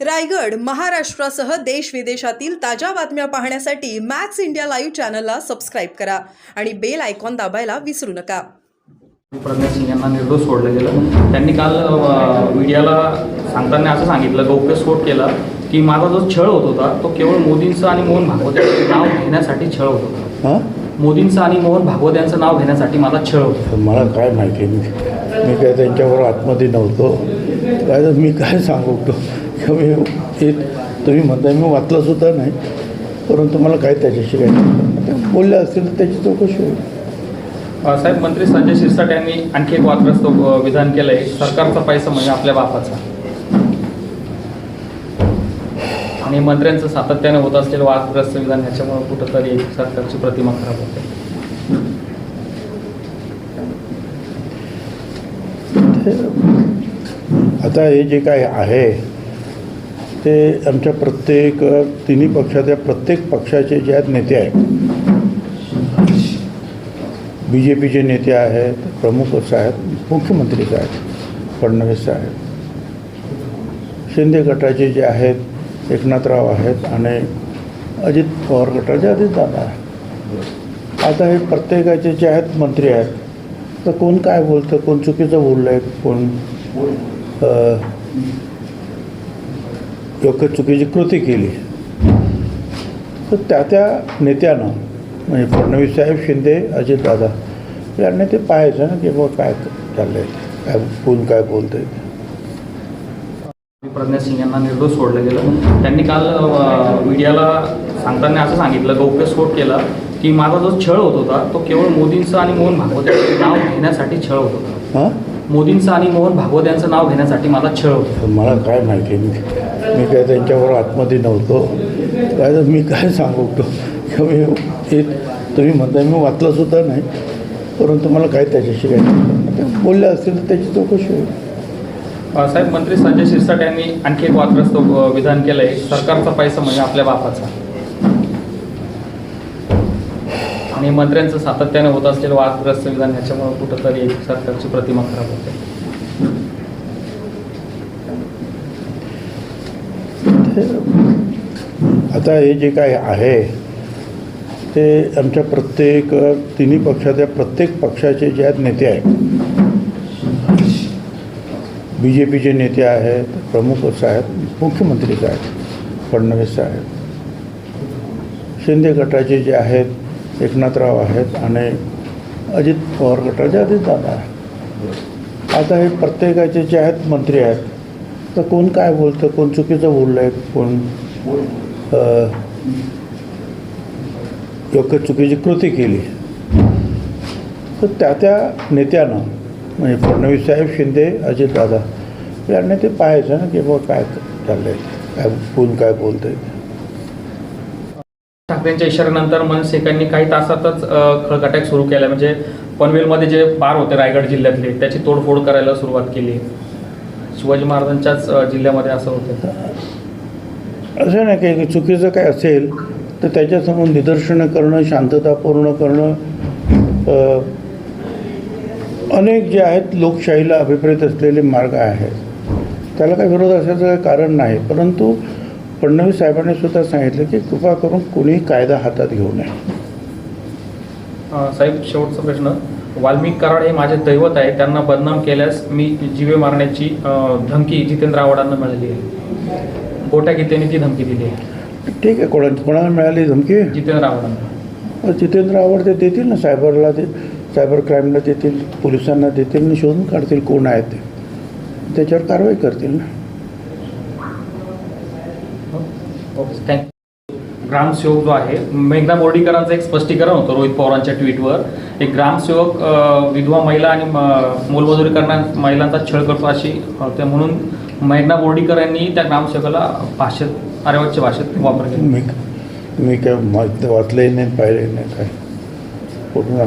रायगड महाराष्ट्रासह देश विदेशातील ताज्या बातम्या पाहण्यासाठी मॅक्स इंडिया लाईव्ह चॅनलला सबस्क्राईब करा आणि बेल आयकॉन दाबायला विसरू नका. प्रज्ञा सिंग यांना निर्दोष सोडलं गेलं. त्यांनी काल मीडियाला सांगताना असं सांगितलं गौप्यस्फोट केला की माझा जो छळ होत होता तो केवळ मोदींचं आणि मोहन भागवत यांचं नाव घेण्यासाठी छळ होत होता. मोदींचं आणि मोहन भागवत यांचं नाव घेण्यासाठी माझा छळ होता. मला काय माहिती मी मी काय त्यांच्याबरोबर आतमध्ये नव्हतो. काय तर मी काय सांगू? तो किंवा मी हे तुम्ही म्हणताय मी वाचलं सुद्धा नाही परंतु मला काय त्याच्याशी काय बोलले असतील तर त्याची चौकशी होईल. साहेब मंत्री संजय शिरसाट यांनी आणखी एक वादग्रस्त विधान केलंय. सरकारचा पैसा म्हणजे आपल्या बापाचा. आणि मंत्र्यांचं सातत्याने होत असलेलं वादग्रस्त विधान ह्याच्यामुळे कुठंतरी सरकारची प्रतिमा खराब होते. आता हे जे काय आहे ते आमच्या प्रत्येक तिन्ही पक्षातल्या प्रत्येक पक्षाचे जे आहेत नेते आहेत. बी जे पीचे नेते आहेत प्रमुख साहेब मुख्यमंत्री साहेब फडणवीस साहेब शिंदे गटाचे जे आहेत एकनाथराव आहेत आणि अजित पवार गटाचे अजित दादा आहे आता हे प्रत्येकाचे जे आहेत मंत्री आहेत तर कोण काय बोलतं कोण चुकीचं बोललं आहे कोण योग्य चुकीची कृती केली. तर त्या त्या नेत्यानं म्हणजे फडणवीस साहेब शिंदे अजितदादा यांनी ते पाहायचं ना की बाबा काय चाललं आहे काय कोण काय बोलतं आहे प्रज्ञा सिंग यांना निर्दोष सोडलं गेलं. त्यांनी काल मीडियाला सांगताना असं सांगितलं गौप्यस्फोट केला की माझा जो छळ होत होता तो केवळ मोदींचं आणि मोहन भागवत यांचं नाव घेण्यासाठी छळ होत होता. मोदींचं आणि मोहन भागवत यांचं नाव घेण्यासाठी माझा छळ होता. मला काय माहिती मी काय त्यांच्याबरोबर आतमध्ये नव्हतो. काय तर मी काय सांगू तो किंवा मी हे तुम्ही म्हणताय मी वाचलंसुद्धा नाही. परंतु मला काय त्याच्याशी काय बोलले असतील तर त्याची चौकशी होईल. साहेब मंत्री संजय शिरसाट यांनी आणखी एक वादग्रस्त अ, विधान केलंय. सरकारचा पैसा म्हणजे आपल्या बापाचा. आणि मंत्र्यांचं सातत्याने होत असलेलं वादग्रस्त विधान ह्याच्यामुळे कुठंतरी सरकारची प्रतिमा खराब होते. आता हे जे काय आहे ते आमच्या प्रत्येक तिन्ही पक्षाच्या प्रत्येक पक्षाचे जे आहेत नेते आहेत. बी जे पीचे नेते आहेत प्रमुख साहेब मुख्यमंत्री साहेब फडणवीस साहेब. शिंदे गटाचे जे आहेत एकनाथराव आहेत आणि अजित पवार गटाचे अजित दादा आहे आता हे प्रत्येकाचे जे आहेत मंत्री आहेत तर कोण काय बोलतं कोण चुकीचं बोललं आहे कोण योग्य चुकीची कृती केली. तर त्या त्या नेत्यानं म्हणजे फडणवीस साहेब शिंदे अजितदादा यांनी ते पाहायचं ना की बाबा काय चाललंय काय कोण काय बोलतं आहे ठाकरेंच्या इशाऱ्यानंतर मनसेकांनी काही तासातच अ, सुरू केल्या म्हणजे पनवेलमध्ये जे बार होते रायगड जिल्ह्यातले त्याची तोडफोड करायला सुरुवात केली. शिवाजी महाराजांच्याच जिल्ह्यामध्ये असं होतं. असं नाही की चुकीचं काय असेल तर त्याच्यासमोर निदर्शनं करणं शांततापूर्ण करणं अनेक जे आहेत लोकशाहीला अभिप्रेत असलेले मार्ग आहेत. त्याला काही विरोध असायचं काही कारण नाही परंतु फडणवीस साहेबांनी सुद्धा सांगितलं की कृपा करून कोणीही कायदा हातात घेऊ नये. साहेब शेवटचा प्रश्न. वाल्मिक कराड हे माझे दैवत आहे. त्यांना बदनाम केल्यास मी जीवे मारण्याची धमकी जितेंद्र आव्हाडांना मिळाली आहे. गोट्या गीतेने ती धमकी दिली आहे. ठीक आहे कोणा कोणाला मिळाली धमकी? जितेंद्र आव्हाडांना. जितेंद्र आव्हाड ते देतील ना? सायबरला ते सायबर क्राईमला देतील पोलिसांना देतील आणि शोधून काढतील कोण आहेत ते. त्याच्यावर कारवाई करतील ना? Okay thank you. ग्रामसेवक जो आहे मेघना बोर्डीकरांचं एक स्पष्टीकरण होतं रोहित पवारांच्या ट्विटवर. एक ग्रामसेवक विधवा महिला आणि म- मोलमजुरी करणार महिलांचा छळ करतो अशी अ, ते म्हणून मेघना बोर्डीकर यांनी त्या ग्रामसेवकाला भाषेत अरेवाच्या भाषेत वापर केला. मी मी काय वाचलंही नाही पाहिलंही नाही काय. पूर्ण